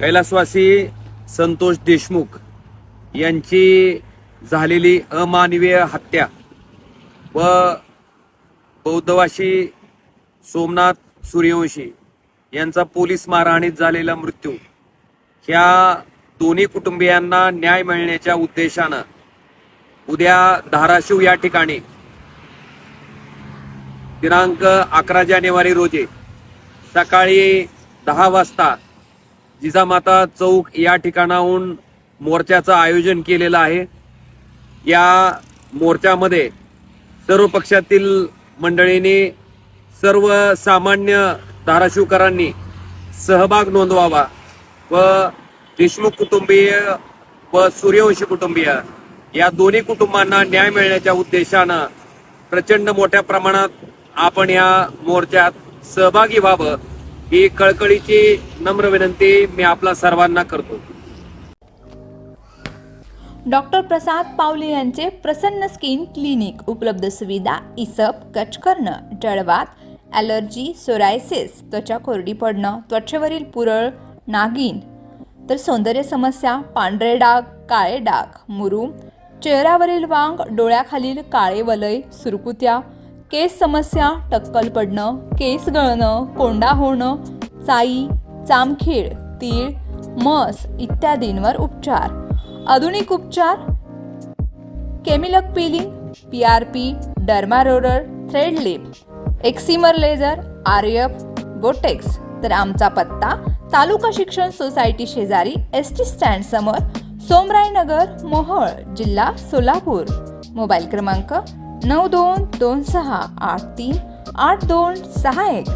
कैलासवासी संतोष देशमुख यांची झालेली अमानवीय हत्या व बौद्धवासी सोमनाथ सूर्यवंशी यांचा पोलीस मारहाणीत झालेला मृत्यू. ह्या दोन्ही कुटुंबियांना न्याय मिळण्याच्या उद्देशानं उद्या धाराशिव या ठिकाणी दिनांक अकरा जानेवारी रोजी सकाळी दहा वाजता जिजामाता चौक या ठिकाणाहून मोर्चाचं आयोजन केलेलं आहे. या मोर्चामध्ये सर्व पक्षातील मंडळींनी सर्व सामान्य धाराशिवकरांनी सहभाग नोंदवावा व देशमुख कुटुंबीय व सूर्यवंशी कुटुंबीय या दोन्ही कुटुंबांना न्याय मिळण्याच्या उद्देशानं प्रचंड मोठ्या प्रमाणात आपण या मोर्चात सहभागी व्हावं ही कळकळीची नम्र विनंती मी आपला सर्वांना करतो. डॉक्टर प्रसाद पावले यांचे प्रसन्न स्किन क्लिनिक उपलब्ध सुविधा इसप कच करणं जळवात ॲलर्जी सोरायसिस त्वचा कोरडी पडणं त्वचेवरील पुरळ नागिन तर सौंदर्य समस्या पांढरे डाग काळे डाग मुरूम चेहऱ्यावरील वांग डोळ्याखालील काळे वलय सुरकुत्या केस समस्या टक्कल पडणं केस गळणं कोंडा होणं चाई चामखीळ तीळ मस इत्यादींवर उपचार. आधुनिक उपचार? केमिलक peeling P R P dermaroller thread lift excimer laser R F botox तर आमचा पत्ता तालुका शिक्षण सोसायटी शेजारी एस टी स्टँड समोर सोमरायनगर मोहळ जिल्हा सोलापूर. मोबाईल क्रमांक नऊ दोन दोन सहा आठ तीन आठ दोन सहा एक.